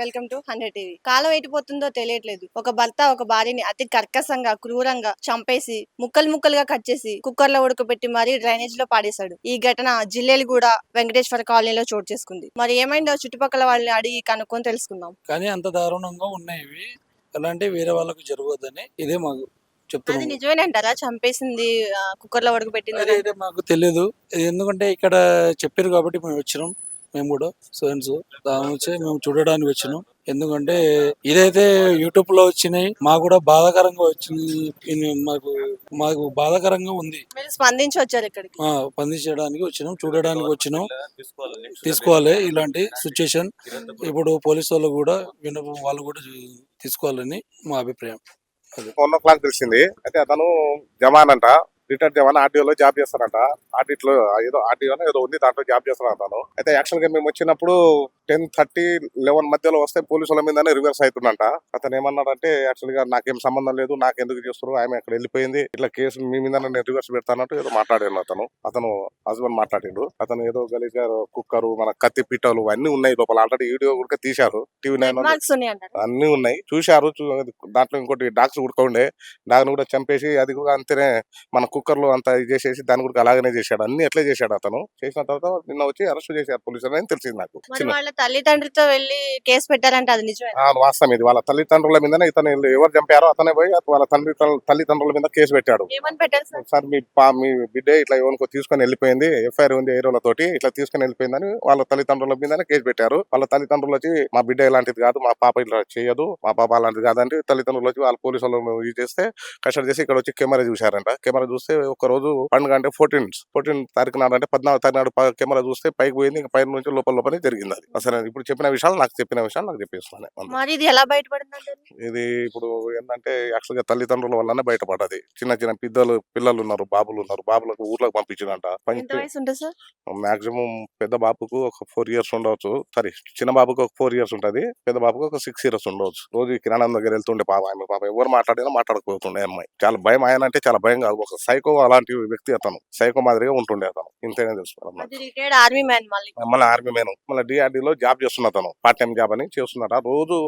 Welcome to hundred TV. కాలం ఎటుపోతుందో తెలియట్లేదు. ఒక భర్త ఒక భార్యని అతి కర్కశంగా క్రూరంగా చంపేసి ముక్కలు ముక్కలుగా కట్ చేసి కుక్కర్లో ఉడకబెట్టి మరీ డ్రైనేజ్లో పాడేశాడు. ఈ ఘటన జిల్లేలు వెంకటేశ్వర కాలనీలో చోటు చేసుకుంది. మరి ఏమైందో చుట్టుపక్కల వాళ్ళని అడిగి కనుక్కొని తెలుసుకుందాం. కానీ అంత దారుణంగా ఉన్నాయి అలాంటి వేరే వాళ్ళకు జరగవద్దని ఇదే మాకు నిజమేనంటారా? చంపేసింది కుక్కర్లో ఉడకబెట్టింది మాకు తెలియదు ఎందుకంటే ఇక్కడ చెప్పారు కాబట్టి మేము వచ్చినాం. మేము కూడా స్టూడెంట్స్ దాని నుంచి మేము చూడడానికి వచ్చినాం. ఎందుకంటే ఇదైతే యూట్యూబ్లో వచ్చినాయి మాకు కూడా బాధాకరంగా వచ్చింది. మాకు మాకు బాధాకరంగా ఉంది. మీరు స్పందించి వచ్చారు ఇక్కడికి? ఆ, స్పందించడానికి వచ్చినాం చూడడానికి వచ్చినాం. తీసుకోవాలి ఇలాంటి సిచ్యుయేషన్ ఇప్పుడు పోలీసు వాళ్ళు కూడా వినపం వాళ్ళు కూడా తీసుకోవాలని మా అభిప్రాయం. వన్ ఓ క్లాక్ తెలిసింది అయితే అతను జవాన్ అంట. రిటైర్డ్ జవాన్ ఆర్టీఓలో జాబ్ చేస్తారంట. ఆడిట్లో ఏదో ఆర్టీఓ ఏదో ఉంది దాంట్లో జాబ్ చేస్తారంట అయితే యాక్చువల్గా మేము వచ్చినప్పుడు టెన్ థర్టీ లెవెన్ మధ్యలో వస్తే పోలీసుల మీదనే రివర్స్ అవుతుందంట. అతను ఏమన్నాడంటే యాక్చువల్గా నాకేం సంబంధం లేదు నాకు ఎందుకు చేస్తారు ఆమె అక్కడ వెళ్ళిపోయింది. ఇట్లా కేసు మీ మీద నేను రివర్స్ పెడతానంటూ ఏదో మాట్లాడాను అతను. అతను హస్బెండ్ మాట్లాడిండు. అతను ఏదో గలీజ్ కుక్కరు మన కత్తి పిట్టలు అన్ని ఉన్నాయి లోపల. ఆల్రెడీ వీడియో కూడా తీశారు. టీవీ నైన్ అన్ని ఉన్నాయి. చూశారు. దాంట్లో ఇంకోటి డాగ్స్ కూడా ఉండే. డాగ్ని కూడా చంపేసి అది కూడా అంతేనే మన కుక్కర్లో అంతా ఇది చేసేసి దాన్ని కూడా అలాగనే చేశాడు. అన్ని ఎట్లే చేశాడు అతను. చేసిన తర్వాత నిన్న వచ్చి అరెస్ట్ చేశారు పోలీసులు అని తెలిసింది నాకు. తల్లిదండ్రులతో వెళ్ళి కేసు పెట్టారంటే అది నిజమే. వాస్తవం ఇది. వాళ్ళ తల్లిదండ్రుల మీదనే ఇతను ఎవరు చంపారో అతనే పోయి వాళ్ళ తండ్రి తల్లిదండ్రుల మీద కేసు పెట్టాడు. ఏమని పెట్టారు సార్? సార్ మీ పా మీ బిడ్డ ఇట్లా ఎవరికో తీసుకొని వెళ్ళిపోయింది ఎఫ్ఐఆర్ ఉంది ఏరోలతోటి ఇట్లా తీసుకొని వెళ్ళిపోయిందని వాళ్ళ తల్లిదండ్రుల మీదనే కేసు పెట్టారు. వాళ్ళ తల్లిదండ్రులు వచ్చి మా బిడ్డ ఇలాంటిది కాదు మా పాప ఇట్లా చేయదు మా పాప అలాంటిది కాదంటే తల్లిదండ్రులు వచ్చి వాళ్ళ పోలీసు వాళ్ళు ఇది చేస్తే కస్టడీ చేసి ఇక్కడ వచ్చి కెమెరా చూశారంట. కెమెరా చూస్తే ఒక రోజు పండుగ అంటే ఫోర్టీన్ ఫోర్టీన్ తారీఖు నాడు అంటే పద్నాలుగు తారీఖు నాడు కెమెరా చూస్తే పైకి పోయింది ఇంకా పైన నుంచి లోపల లోపలే జరిగింది అది. అసలు ఇప్పుడు చెప్పిన విషయాలు నాకు చెప్పిన విషయాలు నాకు చెప్పేస్తున్నాను. మరి ఇది ఎలా బయటపడింది ఇది ఇప్పుడు ఏంటంటే యాక్చువల్గా తల్లిదండ్రుల వల్లనే బయటపడ్డది. చిన్న చిన్న పిద్దలు పిల్లలు ఉన్నారు బాబులు ఉన్నారు బాబులకు ఊర్లోకి సార్? మాక్సిమం పెద్ద బాబుకు ఒక ఫోర్ ఇయర్స్ ఉండవచ్చు సారీ చిన్న బాబుకు ఒక ఫోర్ ఇయర్స్ ఉంటది. పెద్ద బాబుకు ఒక సిక్స్ ఇయర్స్ ఉండవచ్చు రోజు కిరాణం దగ్గర వెళ్తుండే పాప ఆమె పాప. ఎవరు మాట్లాడినా మాట్లాడకపోతుండే అమ్మాయి. చాలా భయం ఆయన అంటే చాలా భయం కాదు. ఒక సైకో అలాంటి వ్యక్తి అతను. సైకో మాదిరిగా ఉంటుండే అతను. ఇంతేనే తెలుసు రిటైర్డ్ ఆర్మీ మ్యాన్ మళ్ళీ. మళ్ళీ ఆర్మీ మేను మళ్ళీ డిఆర్డీ జాబ్ చేస్తున్నా తను. పార్ట్ టైం జాబ్ అని చేస్తున్నాడు. రోజు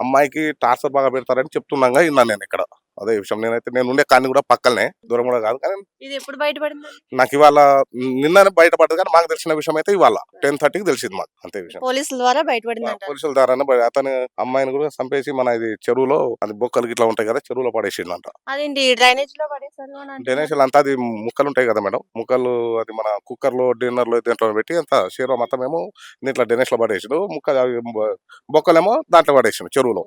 అమ్మాయికి టార్చర్ బాగా పెడతారని చెప్తున్నాగా విన్నాను నేను ఇక్కడ. అదే విషయం. నేనైతే నేను ఉండే కానీ కూడా పక్కనే దూరం కూడా కాదు. కానీ ఇది ఎప్పుడు బయటపడింది? నాకు ఇవాళ నిన్న బయటపడ్డది కానీ మాకు తెలిసిన విషయం అయితే ఇవాళ టెన్ థర్టీకి తెలిసింది మాకు. అంతే విషయం. పోలీసుల ద్వారా బయటపడింది పోలీసుల ద్వారా అతను అమ్మాయిని కూడా చంపేసి మన ఇది చెరువులో అది బొక్కలు ఇట్లా ఉంటాయి కదా చెరువులో పడేసిందంట అదేంటి డ్రైనేజ్లో పడేసారు. డెనేషన్లు అంతా అది ముక్కలు ఉంటాయి కదా మేడం. ముక్కలు అది మన కుక్కర్లో డిన్నర్లో దీంట్లో పెట్టి అంత షేర్ మొత్తం ఏమో దీంట్లో డెనేష్లో పడేసాడు. ముక్క బొక్కలేమో దాంట్లో పడేసాడు చెరువులో.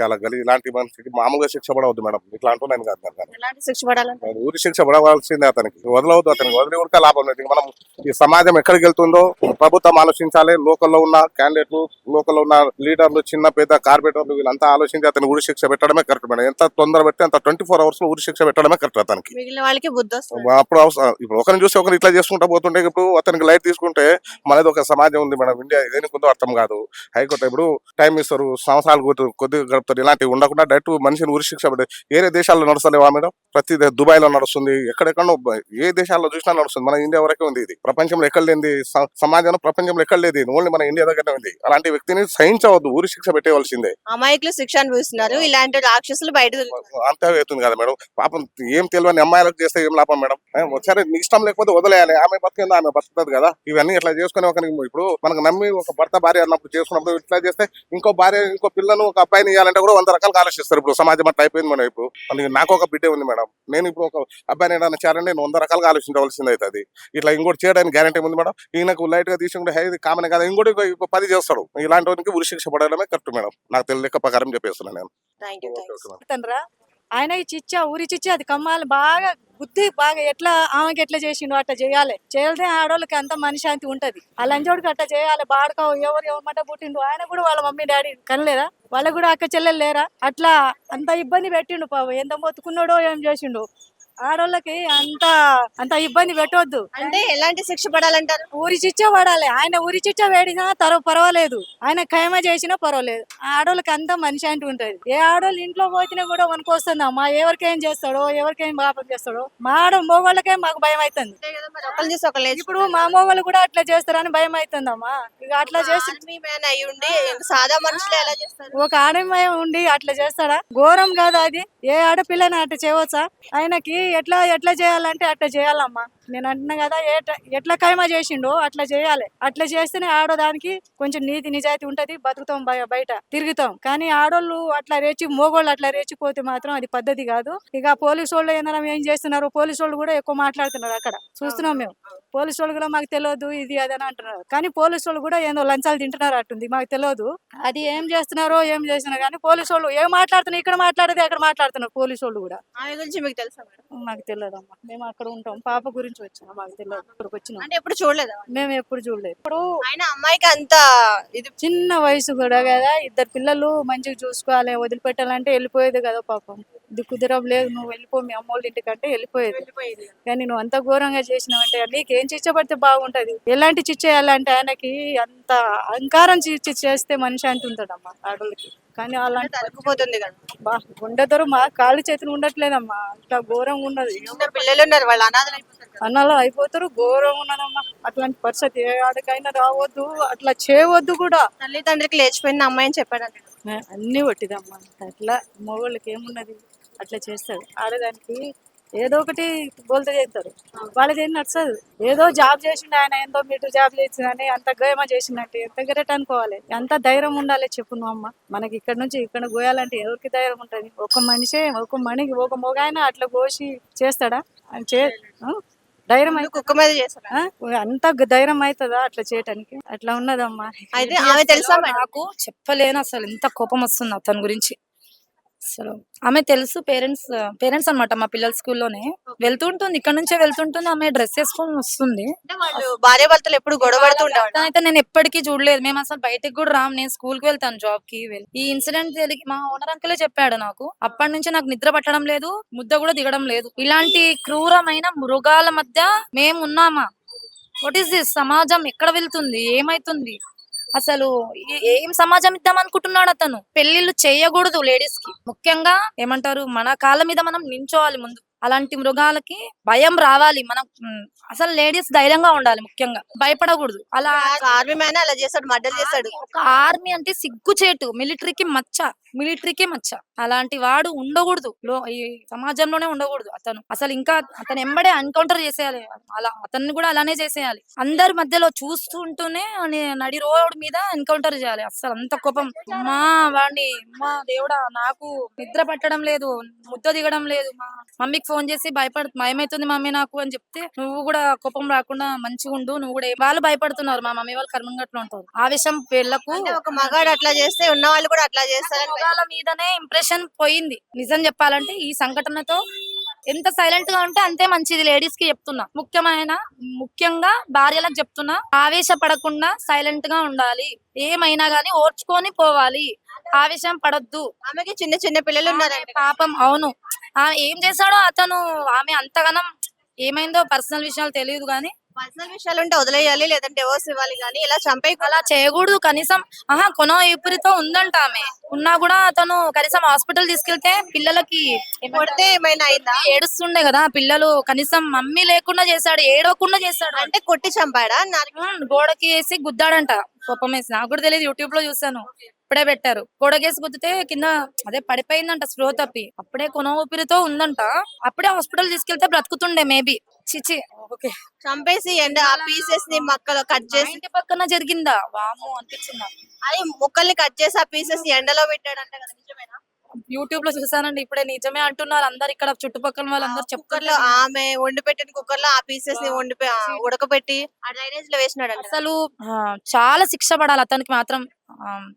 చాలా గలి ఇలాంటి మనిషికి మామూలుగా శిక్ష పడవద్దు మేడం. ఇట్లా అంటూ నేను కాదు. ఎలాంటి శిక్ష పడాలంటే? ఊరి శిక్ష పడవలసిందే అతనికి. వదలవద్దు అతనికి. వదిలి కూడా లాభం లేదు. మనం ఈ సమాజం ఎక్కడికి వెళ్తుందో ప్రభుత్వం ఆలోచించాలి. లోకల్లో ఉన్న క్యాండిడేట్లు లోకల్లో ఉన్న లీడర్లు చిన్న పెద్ద కార్పొరేటర్లు వీళ్ళంతా ఆలోచించి అతనికి ఉరి శిక్ష పెట్టడమే కరెక్ట్ మేడం. ఎంత తొందర పెడితే అంత ట్వంటీ ఫోర్ అవర్స్లో ఉరి శిక్ష పెట్టడమే కరెక్ట్ అతనికి. మిగిలిన వాళ్ళకి బుద్ధి వస్తుంది. అప్పుడు అవసరం. ఇప్పుడు ఒకరిని చూసి ఒకరిని ఇట్లా చేసుకుంటా పోతుంటే ఇప్పుడు అతనికి లైట్ తీసుకుంటే మనది ఒక సమాజం ఉంది మేడం. ఇండియా దేనికి ఉందో అర్థం కాదు. హైకోర్టు ఇప్పుడు టైం ఇస్తారు. సంవత్సరాలు కొద్ది- కొద్దిగా గడుపుతారు. ఇలాంటివి ఉండకుండా డైరెక్ట్ మనిషిని ఉరి శిక్ష పెట్టి వేరే దేశాల్లో నడుస్తలేవా మేడం? ప్రతి దే- దుబాయ్లో నడుస్తుంది ఎక్కడెక్కడో ఏ దేశాల్లో చూసినా నడుస్తుంది. మన ఇండియా వరకే ఉంది ఇది. ప్రపంచంలో ఎక్కడ లేనిది స- సమాజంలో ప్రపంచంలో ఎక్కడ లేదు ఓన్లీ మన ఇండియా దగ్గరనే ఉంది. అలాంటి వ్యక్తిని సహించవద్దు ఉరి శిక్ష పెట్టేవలసిందే అమాయకులు శిక్ష అనుభవిస్తున్నారు. ఇలాంటి రాక్షసులు బయట. అంతే అవుతుంది కదా మేడం. పాపం ఏం తెలియని అమ్మాయిలకు చేస్తే ఏం లాభం మేడం? సరే నీ ఇష్టం లేకపోతే వదిలేయాలి. ఆమె బతికిందో ఆమె బతుకుతుంది కదా. ఇవన్నీ ఇట్లా చేసుకుని ఒక ఇప్పుడు మనకు నమ్మి ఒక భర్త భార్య అన్నప్పుడు చేసుకున్నప్పుడు ఇట్లా చేస్తే ఇంకో భార్య ఇంకో పిల్లను ఒక అబ్బాయిని ఇవ్వాలంటే కూడా వంద రకాలుగా ఆలోచిస్తారు ఇప్పుడు సమాజం అట్లా అయిపోయింది మేడం ఇప్పుడు. నాకు ఒక బిడ్డే ఉంది మేడం. నేను ఇప్పుడు ఒక అబ్బాయిని ఏదైనా చేయాలంటే నేను వంద రకాలుగా ఆలోచించవలసింది అవుతుంది. ఇట్లా ఇంకోటి చేయడానికి గ్యారంటీ ఉంది మేడం? ఈయనకు లైట్గా తీసుకుంటే హై ఇది కామన్ కదా. ఇంకోటి ఇంకో- ఇంకో పది చేస్తాడు. ఇలాంటి వానికి ఉరి శిక్ష పడడమే కరెక్ట్ మేడం. నాకు తెలియక ప్రకారం చెప్పేస్తున్నాను నేను. ఆయన చిచ్చా ఊరి చిచ్చా అది కమ్మాలి బాగా బుద్ధి బాగా ఎట్లా ఆమెకి ఎట్లా చేసిండు అట్లా చేయాలి. చేయాలి ఆడవాళ్ళకి అంత మనశాంతి ఉంటది. ఆ లంచోడికి అట్లా చేయాలి బాడక ఎవరు ఎవరమంట పుట్టిండు ఆయన కూడా వాళ్ళ మమ్మీ డాడీ కనలేదా? వాళ్ళకు కూడా అక్క చెల్లెలు లేరా? అట్లా అంత ఇబ్బంది పెట్టిండు పాపం. ఎంత మొత్తుకున్నాడో ఏం చేసిండు? ఆడోళ్ళకి అంత అంత ఇబ్బంది పెట్టవద్దు అంటే ఎలాంటి శిక్ష పడాలంటారు? ఊరి చిచ్చ పడాలి. ఆయన ఊరి చిచ్చ వేడినా తర పర్వాలేదు. ఆయన ఖైమా చేసినా పర్వాలేదు. ఆడోళ్ళకి అంతా మనిషి అంటూ ఉంటది. ఏ ఆడోళ్ళు ఇంట్లో పోతినా కూడా వనుకొస్తుంది అమ్మా ఎవరికేం చేస్తాడో ఎవరికేం పాపం చేస్తాడో? మా ఆడ మోగోళ్ళకే మాకు భయం అవుతుంది ఇప్పుడు మా మోగోళ్ళు కూడా అట్లా చేస్తారని భయం అవుతుందమ్మా ఇక అట్లా చేసి సాదా మనుషులు ఎలా చేస్తారు? ఒక ఆడమయ ఉండి అట్లా చేస్తాడా? ఘోరం కాదా అది? ఏ ఆడపిల్లని అట్లా చేయవచ్చా? ఆయనకి ఎట్లా ఎట్లా చేయాలంటే అట్లా చేయాలమ్మా. నేను అంటున్నా కదా ఎట్లా ఖైమా చేసిండో అట్లా చేయాలి. అట్లా చేస్తేనే ఆడదానికి కొంచెం నీతి నిజాయితీ ఉంటది బతుకుతాం బయ- బయట తిరుగుతాం. కానీ ఆడోళ్ళు అట్లా రేచి మోగోళ్ళు అట్లా రేచిపోతే మాత్రం అది పద్ధతి కాదు. ఇక పోలీసు వాళ్ళు ఏదైనా ఏం చేస్తున్నారు? పోలీసు వాళ్ళు కూడా ఎక్కువ మాట్లాడుతున్నారు అక్కడ. చూస్తున్నాం మేము. పోలీసు వాళ్ళు కూడా మాకు తెలియదు ఇది అది అని అంటున్నారు. కానీ పోలీసు వాళ్ళు కూడా ఏందో లంచాలు తింటున్నారు అట్టుంది మాకు తెలియదు అది ఏం చేస్తున్నారో ఏం చేస్తున్నారు? కానీ పోలీసు వాళ్ళు ఏం మాట్లాడుతున్నారు? ఇక్కడ మాట్లాడితే అక్కడ మాట్లాడుతున్నారు పోలీసు వాళ్ళు కూడా. ఆమె గురించి మీకు తెలుసా మాకు తెలియదు అమ్మా మేము అక్కడ ఉంటాం. పాప గురించి వచ్చినాం మాకు తెలియదు ఇక్కడికి వచ్చినాం అంటే ఎప్పుడు చూడలేదా మేము ఎప్పుడు చూడలేదు. ఇప్పుడు ఆయన అమ్మాయికి అంత ఇది చిన్న వయసు కూడా కదా. ఇద్దరు పిల్లలు మంచిగా చూసుకోవాలి వదిలిపెట్టాలంటే వెళ్ళిపోయేది కదా పాపం. దిక్కుదిరం లేదు నువ్వు వెళ్ళిపో మీ అమ్మోళ్ళ ఇంటికంటే వెళ్ళిపోయేది. వెళ్ళిపోయేది. కానీ నువ్వు అంత ఘోరంగా చేసినావంటే నీకేం చిచ్చబడితే బాగుంటది. ఎలాంటి చిచ్చేయాలంటే ఆయనకి అంత అహంకారం చిచ్చి చేస్తే మనిషి అంటుంటాడమ్మా ఆడోళ్ళకి. కానీ అలాంటి తరుక్కుపోతుంది కదా. బా ఉండదరు మా కాళ్ళు చేతులు ఉండట్లేదమ్మా. అంత ఘోరంగా ఉన్నది పిల్లలు ఉన్నారు వాళ్ళు అనాథలు అయిపోతారు కదా. అన్నలో అయిపోతారు ఘోరంగా ఉన్నదమ్మా. అట్లాంటి పరిస్థితి ఏ ఆడకైనా రావద్దు అట్లా చేయవద్దు కూడా. తల్లిదండ్రికి లేచిపోయిన అమ్మాయి అని చెప్పాడంట మే- అన్ని కొట్టిదమ్మా అట్లా మగవాళ్ళకి ఏమున్నది? అట్లా చేస్తాడు. ఆడదానికి ఏదో ఒకటి బోల్తా చేస్తారు. వాళ్ళది ఏం నచ్చదు. ఏదో జాబ్ చేసిండు ఆయన ఎంతో మీటర్ జాబ్ చేసిందని అంత గయమ చేసిందంటే ఎంత గ్రేట్ అనుకోవాలి. ఎంత ధైర్యం ఉండాలి చెప్పు నువ్వు అమ్మ. మనకి ఇక్కడ నుంచి ఇక్కడ పోయాలంటే ఎవరికి ధైర్యం ఉంటుంది? ఒక మనిషే ఒక మణికి ఒక మొగాయన అట్లా కోసి చేస్తాడా? ఆయన చే? ధైర్యం కుక్క మీద? అంత ధైర్యం అవుతుందా అట్లా చేయటానికి? అట్లా ఉన్నదమ్మా. అయితే ఆమె తెలుసా నాకు చెప్పలేను అసలు. ఎంత కోపం వస్తుంది అతని గురించి. అసలు. ఆమె తెలుసు పేరెంట్స్ పేరెంట్స్ అన్నమాట మా పిల్లల స్కూల్లోనే. వెళ్తుంటుంది ఇక్కడ నుంచే వెళ్తుంటుంది ఆమె డ్రెస్ వేసుకొని వస్తుంది. భార్య భర్తలు ఎప్పుడు గొడవ పడుతూ ఉండేవాళ్ళు? అయితే నేను ఎప్పటికీ చూడలేదు. మేము అసలు బయటకు కూడా రాము నేను స్కూల్కి వెళ్తాను జాబ్కి వెళ్ళి ఈ ఇన్సిడెంట్ తెలిగి మా ఓనర్ అంకులే చెప్పాడు నాకు అప్పటి నుంచి నాకు నిద్ర పట్టడం లేదు ముద్ద కూడా దిగడం లేదు. ఇలాంటి క్రూరమైన మృగాల మధ్య మేము ఉన్నామా వాట్ ఈస్ దిస్ సమాజం ఎక్కడ వెళ్తుంది? ఏమైతుంది? అసలు ఏం సమాజం ఇద్దాం అనుకుంటున్నాడు అతను? పెళ్ళిళ్ళు చేయకూడదు లేడీస్కి. ముఖ్యంగా ఏమంటారు? మన కాళ్ళ మీద మనం నించోవాలి ముందు. అలాంటి మృగాలకి భయం రావాలి. మనం అసలు లేడీస్ ధైర్యంగా ఉండాలి ముఖ్యంగా. భయపడకూడదు. అలా ఆర్మీ మ్యాన్ అలా చేస్తాడు మర్డర్ చేస్తాడు ఒక ఆర్మీ అంటే సిగ్గుచేటు మిలిటరీకి మచ్చ మిలిటరీకి మచ్చ. అలాంటి వాడు ఉండకూడదు. లో ఈ సమాజంలోనే ఉండకూడదు అతను. అసలు ఇంకా అతను ఎంబడే ఎన్కౌంటర్ చేసేయాలి. అలా అతన్ని కూడా అలానే చేసేయాలి. అందరి మధ్యలో చూస్తుంటూనే నడి రోడ్ మీద ఎన్కౌంటర్ చేయాలి. అసలు అంత కోపం. మా వాడిని మా దేవుడా నాకు నిద్ర పట్టడం లేదు ముద్ద దిగడం లేదు మా మమ్మీకి ఫోన్ చేసి భయపడ భయమైతుంది మమ్మీ నాకు అని చెప్తే నువ్వు కూడా కోపం రాకుండా మంచిగా ఉండు నువ్వు కూడా వాళ్ళు భయపడుతున్నారు మా మమ్మీ వాళ్ళు కర్మంగట్లో ఉంటారు. ఆవేశం పెళ్ళకు అంటే ఒక మగాడు అట్లా చేస్తే ఉన్న వాళ్ళు కూడా అట్లా చేస్తారని మగాళ్ళ మీదనే ఇంప్రెషన్ పోయింది. నిజం చెప్పాలంటే ఈ సంఘటనతో ఎంత సైలెంట్గా ఉంటే అంతే మంచిది లేడీస్కి చెప్తున్నా. ముఖ్యమైన ముఖ్యంగా భార్యలకు చెప్తున్నా ఆవేశపడకుండా సైలెంట్గా ఉండాలి. ఏమైనా గానీ ఓర్చుకొని పోవాలి. ఆవేశం పడొద్దు. ఆమెకి చిన్న చిన్న పిల్లలు ఉన్నారంట పాపం అవును. ఏం చేశాడో అతను ఆమె అంతగానం ఏమైందో పర్సనల్ విషయాలు తెలియదు గానీ. పర్సనల్ విషయాలు ఉంటే వదిలేయాలి లేదంటే డివోర్స్ ఇవ్వాలి కానీ ఇలా చంపే అలా చేయకూడదు కనీసం ఆహా కొనో ఊపిరితో ఉందంట ఆమె. ఉన్నా కూడా అతను కనీసం హాస్పిటల్ తీసుకెళ్తే పిల్లలకి కొడితే ఏమైనా అయిందా? ఏడుస్తుండే కదా పిల్లలు కనీసం మమ్మీ లేకుండా చేశాడు ఏడవకుండా చేశాడు అంటే కొట్టి చంపాడా? గోడకి వేసి గుద్దాడంట కోపం వేసి. నాకు కూడా తెలియదు యూట్యూబ్లో చూసాను ఇప్పుడే పెట్టారు. గోడకేసి గుద్దితే కింద అదే పడిపోయిందంట స్ప్రో తప్పి. అప్పుడే కొన ఊపిరితో ఉందంట. అప్పుడే హాస్పిటల్ తీసుకెళ్తే బ్రతుకుతుండే మేబీ చిచి ఓకే. చంపేసి ఎండ ఆ పీసెస్ని మక్కలు కట్ చేసి ఇంటి పక్కన జరిగిందా? వాము అనిపించింది. అది ముక్కల్ని కట్ చేసి ఆ పీసెస్ ఎండలో పెట్టాడంట కదా నిజమేనా? యూట్యూబ్లో చూసానండి. ఇప్పుడే నిజమే అంటున్నారు. అందరు ఇక్కడ చుట్టుపక్కల వాళ్ళందరూ కుక్కర్లో చెప్తారు ఆమె వండి పెట్టిన కుక్కర్లో ఆ పీసెస్ని వండి ఉడకబెట్టి ఆ డ్రైనేజ్లో వేసినాడు అసలు చాలా శిక్ష పడాలి అతనికి మాత్రం.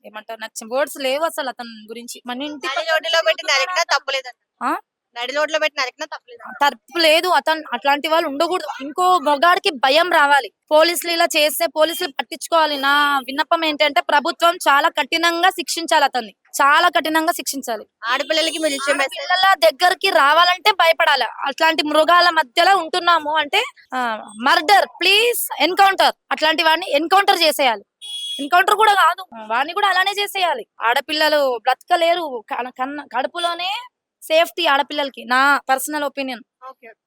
ఏమంటారు నాకు వర్డ్స్ లేవు అసలు అతని గురించి. మన ఇంటి రోడ్డులో పెట్టి నరికినా తప్పలేదంట ఆ? నడి రోడ్లో పెట్టి నరికినా తప్పలేదంట తప్పు లేదు. అతను అట్లాంటి వాళ్ళు ఉండకూడదు. ఇంకో మొగాడికి భయం రావాలి. పోలీసులు ఇలా చేస్తే పోలీసులు పట్టించుకోవాలి. నా విన్నపం ఏంటంటే ప్రభుత్వం చాలా కఠినంగా శిక్షించాలి అతన్ని. చాలా కఠినంగా శిక్షించాలి. ఆడపిల్లలకి పిల్లల దగ్గరికి రావాలంటే భయపడాలి. అట్లాంటి మృగాల మధ్యలో ఉంటున్నాము అంటే మర్డర్ ప్లీజ్ ఎన్కౌంటర్. అట్లాంటి వాడిని ఎన్కౌంటర్ చేసేయాలి. ఎన్కౌంటర్ కూడా కాదు వాడిని కూడా అలానే చేసేయాలి. ఆడపిల్లలు బ్రతకలేరు. కన- కన్న- కడుపులోనే సేఫ్టీ ఆడపిల్లలకి నా పర్సనల్ ఒపీనియన్.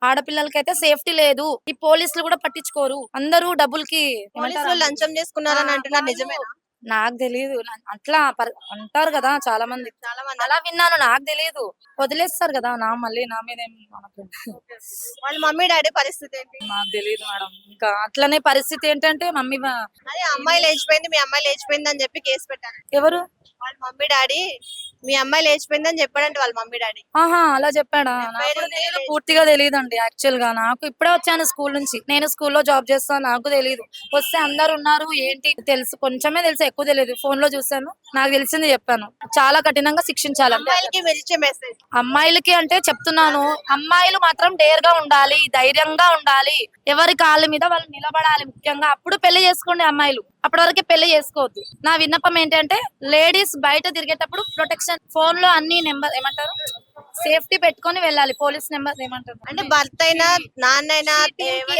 ఆడపిల్లలకి అయితే సేఫ్టీ లేదు. ఈ పోలీసులు కూడా పట్టించుకోరు. అందరూ డబ్బులకి? లంచం చేసుకున్నారని అంటున్నారు నిజమేనా? నాకు తెలియదు అట్లా అంటారు కదా చాలా మంది చాలా మంది అలా విన్నాను నాకు తెలియదు వదిలేస్తారు కదా నా మళ్ళీ నా మీద వాళ్ళ మమ్మీ డాడీ పరిస్థితి ఏంటి? నాకు తెలియదు మేడం. ఇంకా అట్లనే పరిస్థితి ఏంటంటే మమ్మీ అదే అమ్మాయి లేచిపోయింది మీ అమ్మాయి లేచిపోయింది అని చెప్పి కేసు పెట్టారు. ఎవరు? వాళ్ళ మమ్మీ డాడీ మీ అమ్మాయి లేచిపోయింది అని చెప్పాడంటే వాళ్ళ మమ్మీ డాడీ. ఆహా అలా చెప్పాడా? నాకు కూడా తెలియదు. పూర్తిగా తెలియదండి యాక్చువల్గా నాకు ఇప్పుడే వచ్చాను స్కూల్ నుంచి. నేను స్కూల్లో జాబ్ చేస్తాను నాకు తెలియదు వస్తే అందరు ఉన్నారు ఏంటి? తెలుసు కొంచెమే తెలుసు ఎక్కువ తెలియదు ఫోన్లో చూసాను నాకు తెలిసింది చెప్పాను. చాలా కఠినంగా శిక్షించాలి అంతే. అమ్మాయిలకి మీరు ఇచ్చే మెసేజ్. అమ్మాయిలకి అంటే చెప్తున్నాను అమ్మాయిలు మాత్రం డేర్గా ఉండాలి ధైర్యంగా ఉండాలి. ఎవరి కాళ్ళ మీద వాళ్ళు నిలబడాలి ముఖ్యంగా. అప్పుడు పెళ్ళి చేసుకోండి అమ్మాయిలు. అప్పటి వరకు పెళ్ళి చేసుకోవద్దు. నా విన్నపం ఏంటంటే లేడీస్ బయట తిరిగేటప్పుడు ప్రొటెక్షన్ ఫోన్లో అన్ని నెంబర్ ఏమంటారు? సేఫ్టీ పెట్టుకొని వెళ్ళాలి. పోలీస్ నెంబర్ ఏమంటారు? అంటే భర్త అయినా నాన్న అయినా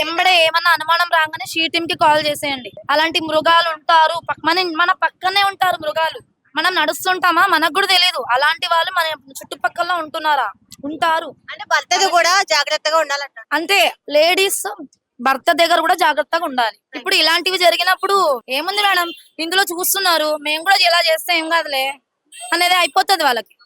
ఎంబడే ఏమన్నా అనుమానం రాగానే షీ టీం కి కాల్ చేసేయండి. అలాంటి మృగాలు ఉంటారు. మన మన పక్కనే ఉంటారు మృగాలు. మనం నడుస్తుంటామా? మనకు కూడా తెలియదు అలాంటి వాళ్ళు మన చుట్టుపక్కల ఉంటున్నారా? ఉంటారు. అంటే భర్తది కూడా జాగ్రత్తగా ఉండాలంట అంతే. లేడీస్ భర్త దగ్గర కూడా జాగ్రత్తగా ఉండాలి. ఇప్పుడు ఇలాంటివి జరిగినప్పుడు ఏముంది మేడం? ఇందులో చూస్తున్నారు. మేము కూడా ఇలా చేస్తే ఏం కాదులే? అనేది అయిపోతుంది వాళ్ళకి.